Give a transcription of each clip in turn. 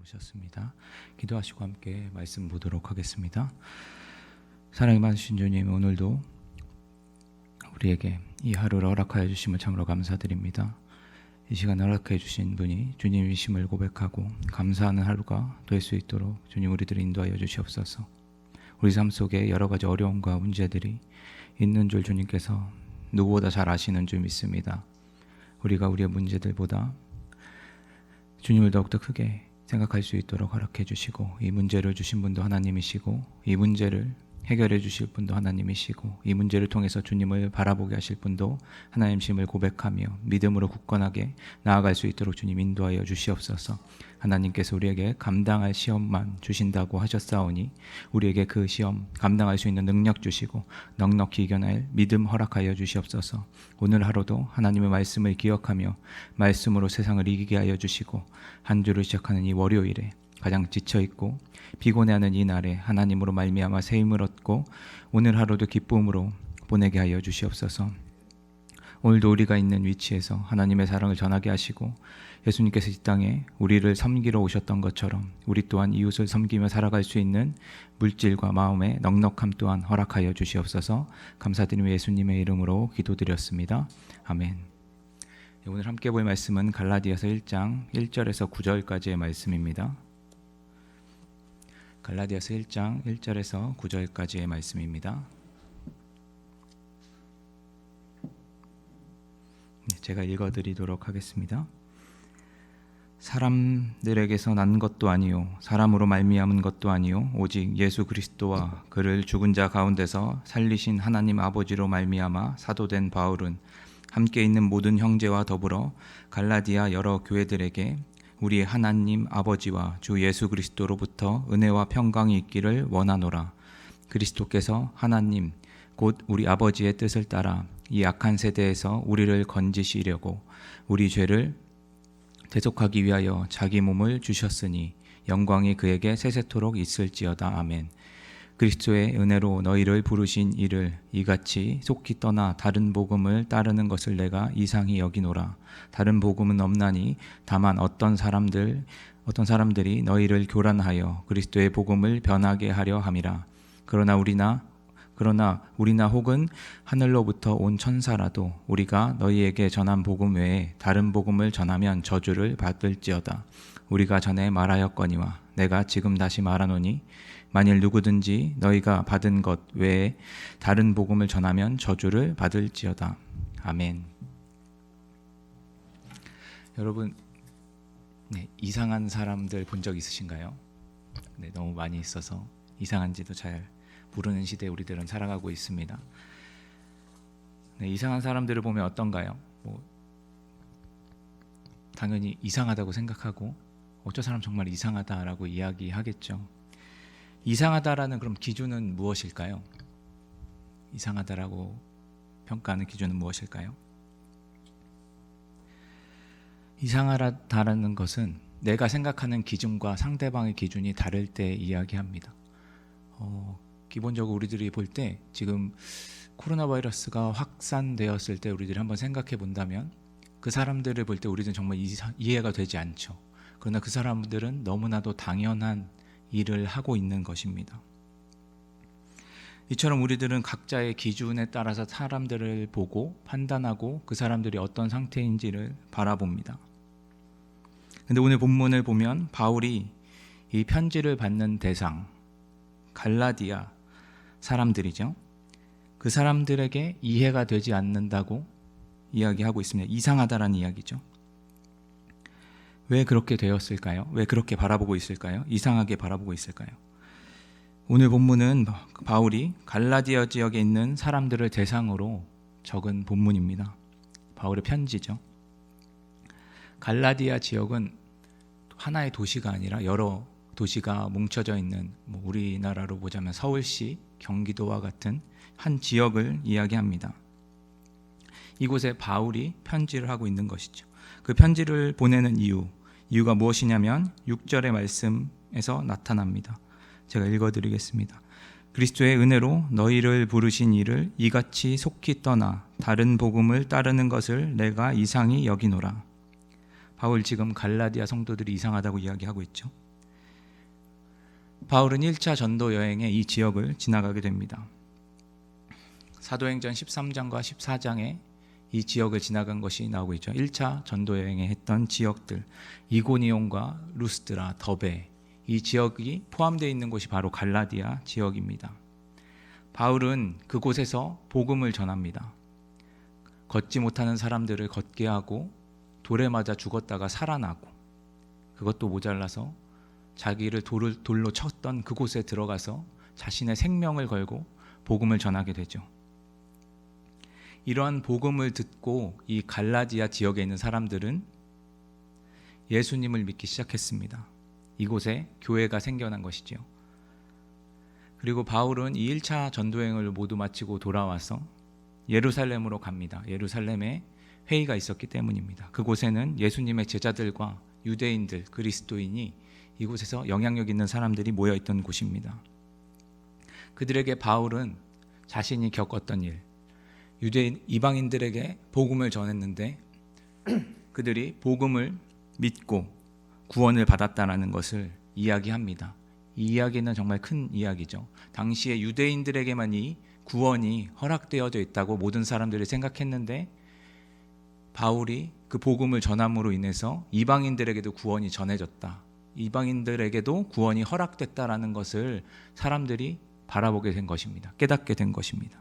나오셨습니다. 기도하시고 함께 말씀 보도록 하겠습니다. 사랑이 많으신 주님 오늘도 우리에게 이 하루를 허락하여 주심을 참으로 감사드립니다. 이 시간 허락해 주신 분이 주님이심을 고백하고 감사하는 하루가 될 수 있도록 주님 우리들을 인도하여 주시옵소서. 우리 삶 속에 여러 가지 어려움과 문제들이 있는 줄 주님께서 누구보다 잘 아시는 줄 믿습니다. 우리가 우리의 문제들보다 주님을 더욱더 크게 생각할 수 있도록 허락해 주시고 이 문제를 주신 분도 하나님이시고 이 문제를 해결해 주실 분도 하나님이시고 이 문제를 통해서 주님을 바라보게 하실 분도 하나님심을 고백하며 믿음으로 굳건하게 나아갈 수 있도록 주님 인도하여 주시옵소서. 하나님께서 우리에게 감당할 시험만 주신다고 하셨사오니 우리에게 그 시험 감당할 수 있는 능력 주시고 넉넉히 이겨낼 믿음 허락하여 주시옵소서. 오늘 하루도 하나님의 말씀을 기억하며 말씀으로 세상을 이기게 하여 주시고 한 주를 시작하는 이 월요일에 가장 지쳐 있고 피곤해하는 이 날에 하나님으로 말미암아 새 힘을 얻고 오늘 하루도 기쁨으로 보내게 하여 주시옵소서. 오늘도 우리가 있는 위치에서 하나님의 사랑을 전하게 하시고 예수님께서 이 땅에 우리를 섬기러 오셨던 것처럼 우리 또한 이웃을 섬기며 살아갈 수 있는 물질과 마음의 넉넉함 또한 허락하여 주시옵소서. 감사드리며 예수님의 이름으로 기도드렸습니다. 아멘. 오늘 함께 볼 말씀은 갈라디아서 1장 1절에서 9절까지의 말씀입니다. 갈라디아서 1장 1절에서 9절까지의 말씀입니다. 네, 제가 읽어 드리도록 하겠습니다. 사람들에게서 난 것도 아니요 사람으로 말미암은 것도 아니요 오직 예수 그리스도와 그를 죽은 자 가운데서 살리신 하나님 아버지로 말미암아 사도된 바울은 함께 있는 모든 형제와 더불어 갈라디아 여러 교회들에게 우리 하나님 아버지와 주 예수 그리스도로부터 은혜와 평강이 있기를 원하노라. 그리스도께서 하나님 곧 우리 아버지의 뜻을 따라 이 악한 세대에서 우리를 건지시려고 우리 죄를 대속하기 위하여 자기 몸을 주셨으니 영광이 그에게 세세토록 있을지어다 아멘. 그리스도의 은혜로 너희를 부르신 이를 이같이 속히 떠나 다른 복음을 따르는 것을 내가 이상히 여기노라. 다른 복음은 없나니 다만 어떤 사람들 어떤 사람들이 너희를 교란하여 그리스도의 복음을 변하게 하려 함이라. 그러나 우리나 그러나 우리나 혹은 하늘로부터 온 천사라도 우리가 너희에게 전한 복음 외에 다른 복음을 전하면 저주를 받을지어다. 우리가 전에 말하였거니와 내가 지금 다시 말하노니 만일 누구든지 너희가 받은 것 외에 다른 복음을 전하면 저주를 받을지어다. 아멘. 여러분 네, 이상한 사람들 본 적 있으신가요? 네, 너무 많이 있어서 이상한지도 잘 모르는 시대에 우리들은 살아가고 있습니다. 네, 이상한 사람들을 보면 어떤가요? 뭐 당연히 이상하다고 생각하고 어저 사람 정말 이상하다라고 이야기하겠죠. 이상하다라는 그럼 기준은 무엇일까요? 이상하다라고 평가하는 기준은 무엇일까요? 이상하다라는 것은 내가 생각하는 기준과 상대방의 기준이 다를 때 이야기합니다. 어, 기본적으로 우리들이 볼 때 지금 코로나 바이러스가 확산되었을 때 우리들이 한번 생각해 본다면 그 사람들을 볼 때 우리는 정말 이해가 되지 않죠. 그러나 그 사람들은 너무나도 당연한 일을 하고 있는 것입니다. 이처럼 우리들은 각자의 기준에 따라서 사람들을 보고 판단하고 그 사람들이 어떤 상태인지를 바라봅니다. 근데 오늘 본문을 보면 바울이 이 편지를 받는 대상 갈라디아 사람들이죠. 그 사람들에게 이해가 되지 않는다고 이야기하고 있습니다. 이상하다라는 이야기죠. 왜 그렇게 되었을까요? 왜 그렇게 바라보고 있을까요? 이상하게 바라보고 있을까요? 오늘 본문은 바울이 갈라디아 지역에 있는 사람들을 대상으로 적은 본문입니다. 바울의 편지죠. 갈라디아 지역은 하나의 도시가 아니라 여러 도시가 뭉쳐져 있는 뭐 우리나라로 보자면 서울시, 경기도와 같은 한 지역을 이야기합니다. 이곳에 바울이 편지를 하고 있는 것이죠. 그 편지를 보내는 이유, 이유가 무엇이냐면 6절의 말씀에서 나타납니다. 제가 읽어 드리겠습니다. 그리스도의 은혜로 너희를 부르신 이를 이같이 속히 떠나 다른 복음을 따르는 것을 내가 이상히 여기노라. 바울 지금 갈라디아 성도들이 이상하다고 이야기하고 있죠. 바울은 1차 전도 여행에 이 지역을 지나가게 됩니다. 사도행전 13장과 14장에 이 지역을 지나간 것이 나오고 있죠. 1차 전도 여행에 했던 지역들 이고니온과 루스드라, 더베 이 지역이 포함되어 있는 곳이 바로 갈라디아 지역입니다. 바울은 그곳에서 복음을 전합니다. 걷지 못하는 사람들을 걷게 하고 돌에 맞아 죽었다가 살아나고 그것도 모자라서 자기를 돌을, 돌로 쳤던 그곳에 들어가서 자신의 생명을 걸고 복음을 전하게 되죠. 이러한 복음을 듣고 이 갈라디아 지역에 있는 사람들은 예수님을 믿기 시작했습니다. 이곳에 교회가 생겨난 것이지요. 그리고 바울은 이 1차 전도행을 모두 마치고 돌아와서 예루살렘으로 갑니다. 예루살렘에 회의가 있었기 때문입니다. 그곳에는 예수님의 제자들과 유대인들, 그리스도인이 이곳에서 영향력 있는 사람들이 모여 있던 곳입니다. 그들에게 바울은 자신이 겪었던 일, 유대인 이방인들에게 복음을 전했는데 그들이 복음을 믿고 구원을 받았다라는 것을 이야기합니다. 이 이야기는 정말 큰 이야기죠. 당시에 유대인들에게만 이 구원이 허락되어져 있다고 모든 사람들이 생각했는데 바울이 그 복음을 전함으로 인해서 이방인들에게도 구원이 전해졌다. 이방인들에게도 구원이 허락됐다라는 것을 사람들이 바라보게 된 것입니다. 깨닫게 된 것입니다.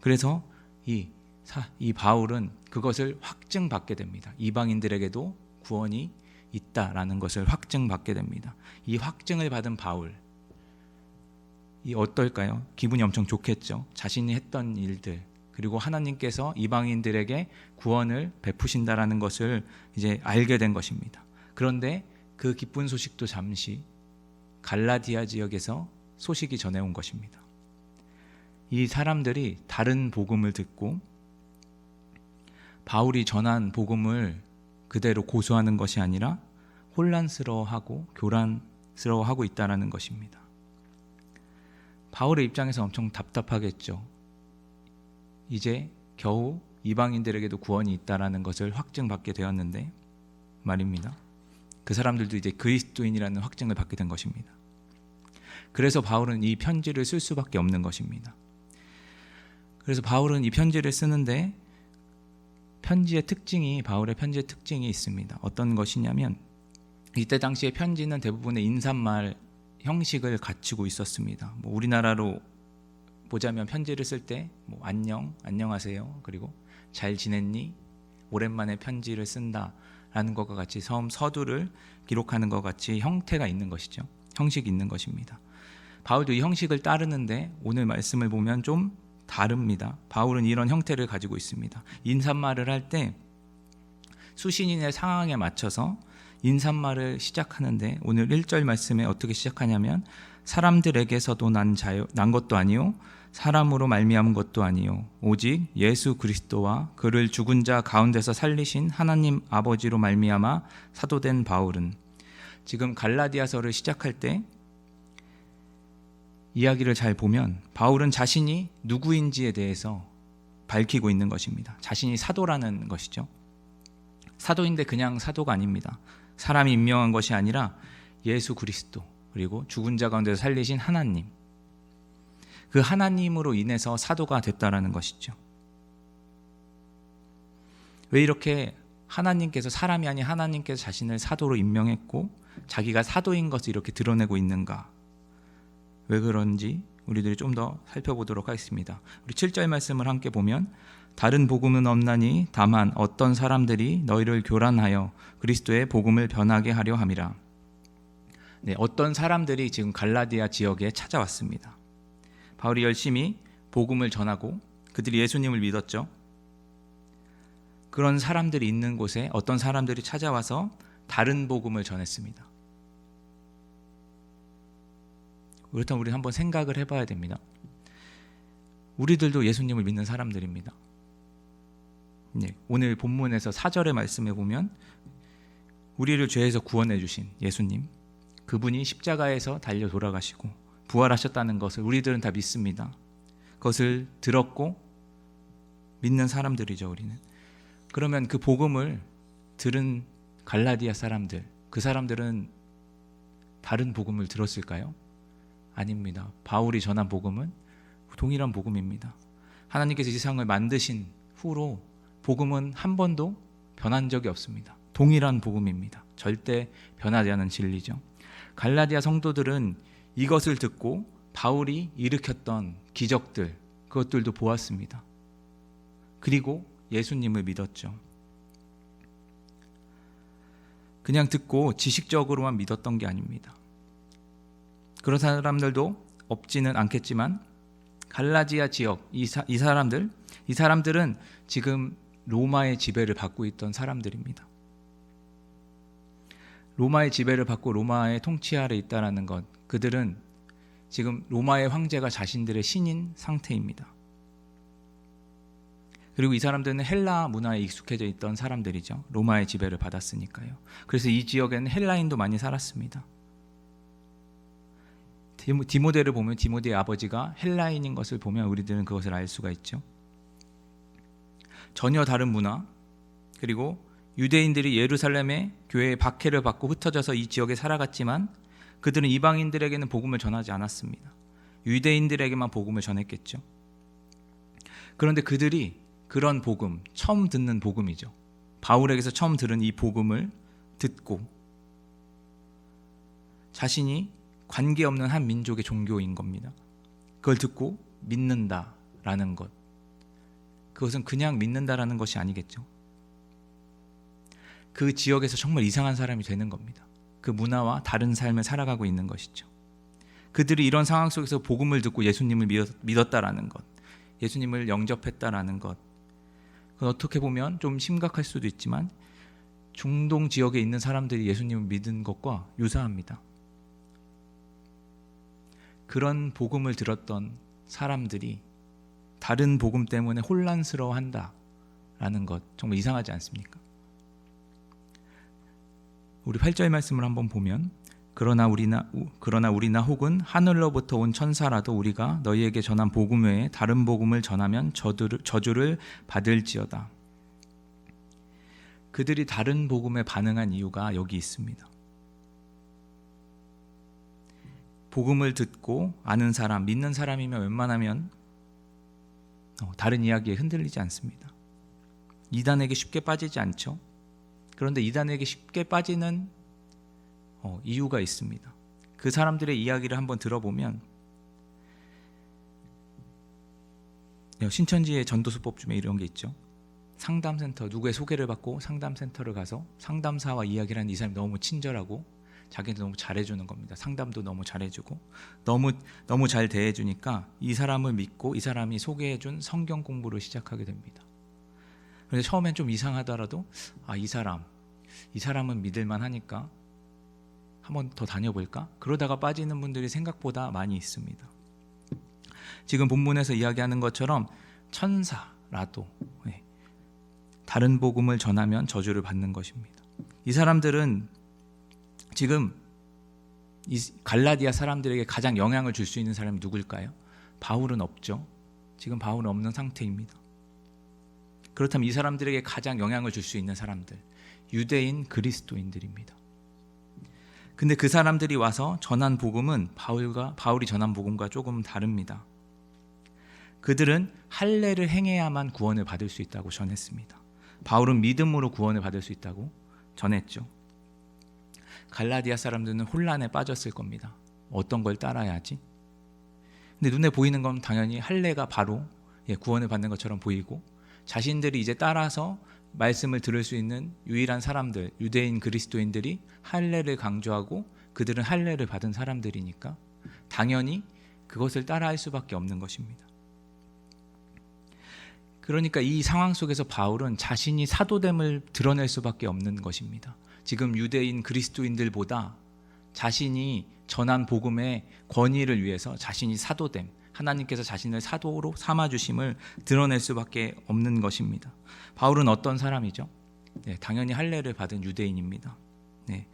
그래서 이, 사, 이 바울은 그것을 확증받게 됩니다. 이방인들에게도 구원이 있다라는 것을 확증받게 됩니다. 이 확증을 받은 바울, 이 어떨까요? 기분이 엄청 좋겠죠. 자신이 했던 일들 그리고 하나님께서 이방인들에게 구원을 베푸신다라는 것을 이제 알게 된 것입니다. 그런데 그 기쁜 소식도 잠시 갈라디아 지역에서 소식이 전해온 것입니다. 이 사람들이 다른 복음을 듣고 바울이 전한 복음을 그대로 고수하는 것이 아니라 혼란스러워하고 교란스러워하고 있다라는 것입니다. 바울의 입장에서 엄청 답답하겠죠. 이제 겨우 이방인들에게도 구원이 있다라는 것을 확증받게 되었는데 말입니다. 그 사람들도 이제 그리스도인이라는 확증을 받게 된 것입니다. 그래서 바울은 이 편지를 쓸 수밖에 없는 것입니다. 그래서 바울은 이 편지를 쓰는데 편지의 특징이 바울의 편지의 특징이 있습니다. 어떤 것이냐면 이때 당시의 편지는 대부분의 인사말 형식을 갖추고 있었습니다. 뭐 우리나라로 보자면 편지를 쓸 때 뭐 안녕, 안녕하세요, 그리고 잘 지냈니, 오랜만에 편지를 쓴다 라는 것과 같이 섬 서두를 기록하는 것 같이 형태가 있는 것이죠. 형식이 있는 것입니다. 바울도 이 형식을 따르는데 오늘 말씀을 보면 좀 다릅니다. 바울은 이런 형태를 가지고 있습니다. 인사말을 할 때 수신인의 상황에 맞춰서 인사말을 시작하는데 오늘 1절 말씀에 어떻게 시작하냐면 사람들에게서도 난 자요 난 것도 아니요 사람으로 말미암은 것도 아니요 오직 예수 그리스도와 그를 죽은 자 가운데서 살리신 하나님 아버지로 말미암아 사도된 바울은 지금 갈라디아서를 시작할 때 이야기를 잘 보면 바울은 자신이 누구인지에 대해서 밝히고 있는 것입니다. 자신이 사도라는 것이죠. 사도인데 그냥 사도가 아닙니다. 사람이 임명한 것이 아니라 예수 그리스도 그리고 죽은 자 가운데서 살리신 하나님 그 하나님으로 인해서 사도가 됐다라는 것이죠. 왜 이렇게 하나님께서 사람이 아닌 하나님께서 자신을 사도로 임명했고 자기가 사도인 것을 이렇게 드러내고 있는가? 왜 그런지 우리들이 좀 더 살펴보도록 하겠습니다. 우리 7절 말씀을 함께 보면 다른 복음은 없나니 다만 어떤 사람들이 너희를 교란하여 그리스도의 복음을 변하게 하려 함이라. 네, 어떤 사람들이 지금 갈라디아 지역에 찾아왔습니다. 바울이 열심히 복음을 전하고 그들이 예수님을 믿었죠. 그런 사람들이 있는 곳에 어떤 사람들이 찾아와서 다른 복음을 전했습니다. 그렇다면 우리 한번 생각을 해봐야 됩니다. 우리들도 예수님을 믿는 사람들입니다. 네, 오늘 본문에서 4절의 말씀에 보면 우리를 죄에서 구원해 주신 예수님 그분이 십자가에서 달려 돌아가시고 부활하셨다는 것을 우리들은 다 믿습니다. 그것을 들었고 믿는 사람들이죠, 우리는. 그러면 그 복음을 들은 갈라디아 사람들, 그 사람들은 다른 복음을 들었을까요? 아닙니다. 바울이 전한 복음은 동일한 복음입니다. 하나님께서 이 세상을 만드신 후로 복음은 한 번도 변한 적이 없습니다. 동일한 복음입니다. 절대 변하지 않은 진리죠. 갈라디아 성도들은 이것을 듣고 바울이 일으켰던 기적들 그것들도 보았습니다. 그리고 예수님을 믿었죠. 그냥 듣고 지식적으로만 믿었던 게 아닙니다. 그런 사람들도 없지는 않겠지만 갈라지아 지역 이, 사, 이 사람들 이 사람들은 지금 로마의 지배를 받고 있던 사람들입니다. 로마의 지배를 받고 로마의 통치 아래 있다라는 것 그들은 지금 로마의 황제가 자신들의 신인 상태입니다. 그리고 이 사람들은 헬라 문화에 익숙해져 있던 사람들이죠. 로마의 지배를 받았으니까요. 그래서 이 지역에는 헬라인도 많이 살았습니다. 디모- 디모데를 보면 디모데의 아버지가 헬라인인 것을 보면 우리들은 그것을 알 수가 있죠. 전혀 다른 문화 그리고 유대인들이 예루살렘의 교회의 박해를 받고 흩어져서 이 지역에 살아갔지만 그들은 이방인들에게는 복음을 전하지 않았습니다. 유대인들에게만 복음을 전했겠죠. 그런데 그들이 그런 복음, 처음 듣는 복음이죠. 바울에게서 처음 들은 이 복음을 듣고 자신이 관계없는 한 민족의 종교인 겁니다. 그걸 듣고 믿는다라는 것. 그것은 그냥 믿는다라는 것이 아니겠죠. 그 지역에서 정말 이상한 사람이 되는 겁니다. 그 문화와 다른 삶을 살아가고 있는 것이죠. 그들이 이런 상황 속에서 복음을 듣고 예수님을 믿었, 믿었다라는 것, 예수님을 영접했다라는 것, 그건 어떻게 보면 좀 심각할 수도 있지만 중동 지역에 있는 사람들이 예수님을 믿은 것과 유사합니다. 그런 복음을 들었던 사람들이 다른 복음 때문에 혼란스러워한다 라는 것 정말 이상하지 않습니까? 우리 8절 말씀을 한번 보면 그러나 우리나 우- 그러나 우리나 혹은 하늘로부터 온 천사라도 우리가 너희에게 전한 복음 외에 다른 복음을 전하면 저주를, 저주를 받을지어다. 그들이 다른 복음에 반응한 이유가 여기 있습니다. 복음을 듣고 아는 사람, 믿는 사람이면 웬만하면 어, 다른 이야기에 흔들리지 않습니다. 이단에게 쉽게 빠지지 않죠. 그런데 이단에게 쉽게 빠지는 어, 이유가 있습니다. 그 사람들의 이야기를 한번 들어보면 네, 신천지의 전도수법 중에 이런 게 있죠. 상담센터 누구의 소개를 받고 상담센터를 가서 상담사와 이야기를 하는 이 사람이 너무 친절하고 자기도 너무 잘해주는 겁니다. 상담도 너무 잘해주고 너무 너무 잘 대해주니까 이 사람을 믿고 이 사람이 소개해준 성경 공부를 시작하게 됩니다. 그런데 처음엔 좀 이상하더라도 아 이 사람 이 사람은 믿을만 하니까 한번 더 다녀볼까? 그러다가 빠지는 분들이 생각보다 많이 있습니다. 지금 본문에서 이야기하는 것처럼 천사라도 예, 다른 복음을 전하면 저주를 받는 것입니다. 이 사람들은 지금 이 갈라디아 사람들에게 가장 영향을 줄 수 있는 사람이 누굴까요? 바울은 없죠. 지금 바울은 없는 상태입니다. 그렇다면 이 사람들에게 가장 영향을 줄 수 있는 사람들 유대인 그리스도인들입니다. 근데 그 사람들이 와서 전한 복음은 바울과 바울이 전한 복음과 조금 다릅니다. 그들은 할례를 행해야만 구원을 받을 수 있다고 전했습니다. 바울은 믿음으로 구원을 받을 수 있다고 전했죠. 갈라디아 사람들은 혼란에 빠졌을 겁니다. 어떤 걸 따라야 하지? 근데 눈에 보이는 건 당연히 할례가 바로 예, 구원을 받는 것처럼 보이고 자신들이 이제 따라서 말씀을 들을 수 있는 유일한 사람들 유대인 그리스도인들이 할례를 강조하고 그들은 할례를 받은 사람들이니까 당연히 그것을 따라할 수밖에 없는 것입니다. 그러니까 이 상황 속에서 바울은 자신이 사도됨을 드러낼 수밖에 없는 것입니다. 지금 유대인 그리스도인들보다 자신이 전한 복음의 권위를 위해서 자신이 사도됨, 하나님께서 자신을 사도로 삼아 주심을 드러낼 수밖에 없는 것입니다. 바울은 어떤 사람이죠? 네, 당연히 할례를 받은 유대인입니다. 네,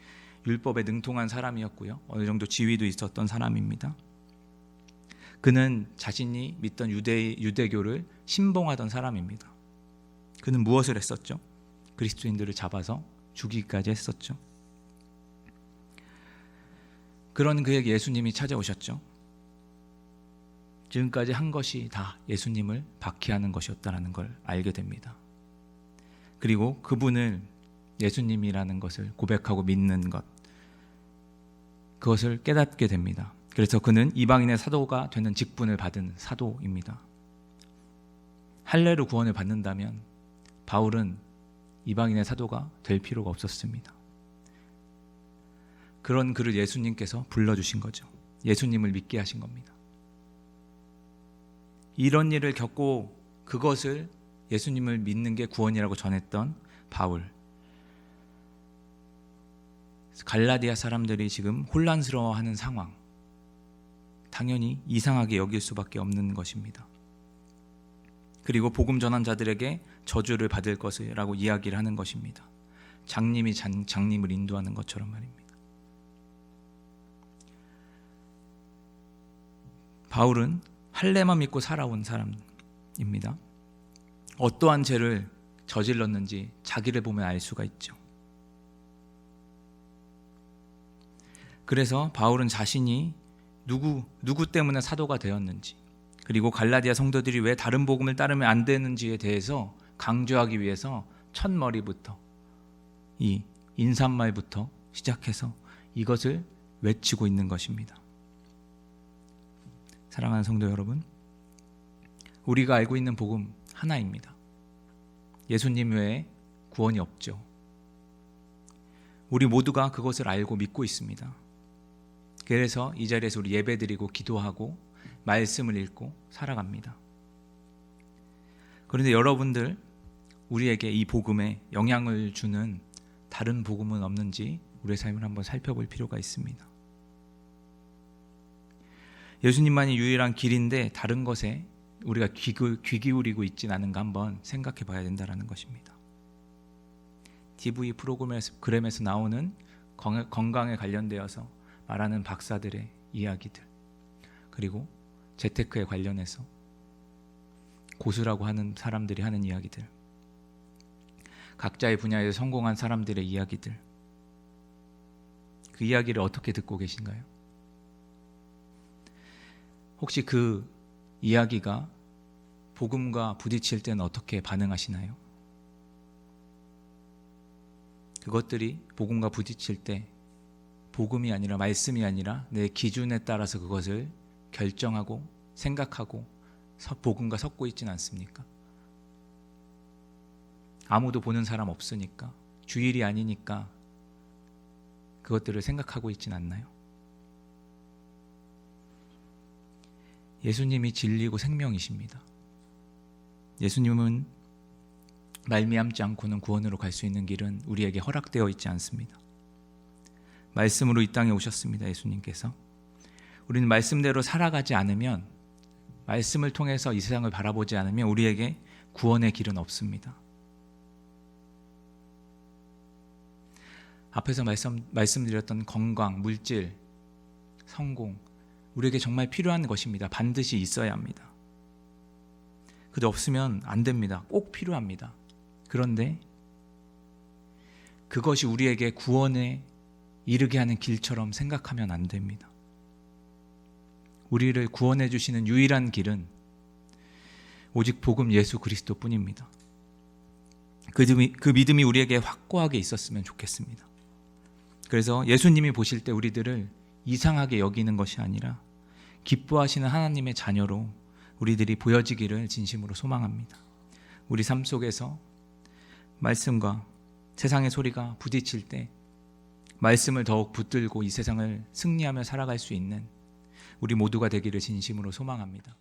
율법에 능통한 사람이었고요. 어느 정도 지위도 있었던 사람입니다. 그는 자신이 믿던 유대 유대교를 신봉하던 사람입니다. 그는 무엇을 했었죠? 그리스도인들을 잡아서 죽이기까지 했었죠. 그런 그에게 예수님이 찾아오셨죠. 지금까지 한 것이 다 예수님을 박해하는 것이었다라는 걸 알게 됩니다. 그리고 그분을 예수님이라는 것을 고백하고 믿는 것 그것을 깨닫게 됩니다. 그래서 그는 이방인의 사도가 되는 직분을 받은 사도입니다. 할례로 구원을 받는다면 바울은 이방인의 사도가 될 필요가 없었습니다. 그런 그를 예수님께서 불러주신 거죠. 예수님을 믿게 하신 겁니다. 이런 일을 겪고 그것을 예수님을 믿는 게 구원이라고 전했던 바울. 갈라디아 사람들이 지금 혼란스러워하는 상황. 당연히 이상하게 여길 수밖에 없는 것입니다. 그리고 복음 전환자들에게 저주를 받을 것이라고 이야기를 하는 것입니다. 장님이 장, 장님을 인도하는 것처럼 말입니다. 바울은 할례만 믿고 살아온 사람입니다. 어떠한 죄를 저질렀는지 자기를 보면 알 수가 있죠. 그래서 바울은 자신이 누구 누구 때문에 사도가 되었는지 그리고 갈라디아 성도들이 왜 다른 복음을 따르면 안 되는지에 대해서 강조하기 위해서 첫 머리부터 이 인사말부터 시작해서 이것을 외치고 있는 것입니다. 사랑하는 성도 여러분, 우리가 알고 있는 복음 하나입니다. 예수님 외에 구원이 없죠. 우리 모두가 그것을 알고 믿고 있습니다. 그래서 이 자리에서 우리 예배드리고 기도하고 말씀을 읽고 살아갑니다. 그런데 여러분들 우리에게 이 복음에 영향을 주는 다른 복음은 없는지 우리의 삶을 한번 살펴볼 필요가 있습니다. 예수님만이 유일한 길인데 다른 것에 우리가 귀, 귀 기울이고 있진 않은가 한번 생각해 봐야 된다는 것입니다. TV 프로그램에서 나오는 건강에 관련되어서 말하는 박사들의 이야기들 그리고 재테크에 관련해서 고수라고 하는 사람들이 하는 이야기들 각자의 분야에서 성공한 사람들의 이야기들 그 이야기를 어떻게 듣고 계신가요? 혹시 그 이야기가 복음과 부딪힐 때는 어떻게 반응하시나요? 그것들이 복음과 부딪힐 때 복음이 아니라 말씀이 아니라 내 기준에 따라서 그것을 결정하고 생각하고 복음과 섞고 있진 않습니까? 아무도 보는 사람 없으니까 주일이 아니니까 그것들을 생각하고 있진 않나요? 예수님이 진리고 생명이십니다. 예수님은 말미암지 않고는 구원으로 갈 수 있는 길은 우리에게 허락되어 있지 않습니다. 말씀으로 이 땅에 오셨습니다. 예수님께서 우리는 말씀대로 살아가지 않으면 말씀을 통해서 이 세상을 바라보지 않으면 우리에게 구원의 길은 없습니다. 앞에서 말씀, 말씀드렸던 건강, 물질, 성공, 우리에게 정말 필요한 것입니다. 반드시 있어야 합니다. 그데 없으면 안 됩니다. 꼭 필요합니다. 그런데 그것이 우리에게 구원에 이르게 하는 길처럼 생각하면 안 됩니다. 우리를 구원해 주시는 유일한 길은 오직 복음 예수 그리스도 뿐입니다. 그, 그 믿음이 우리에게 확고하게 있었으면 좋겠습니다. 그래서 예수님이 보실 때 우리들을 이상하게 여기는 것이 아니라 기뻐하시는 하나님의 자녀로 우리들이 보여지기를 진심으로 소망합니다. 우리 삶 속에서 말씀과 세상의 소리가 부딪힐 때 말씀을 더욱 붙들고 이 세상을 승리하며 살아갈 수 있는 우리 모두가 되기를 진심으로 소망합니다.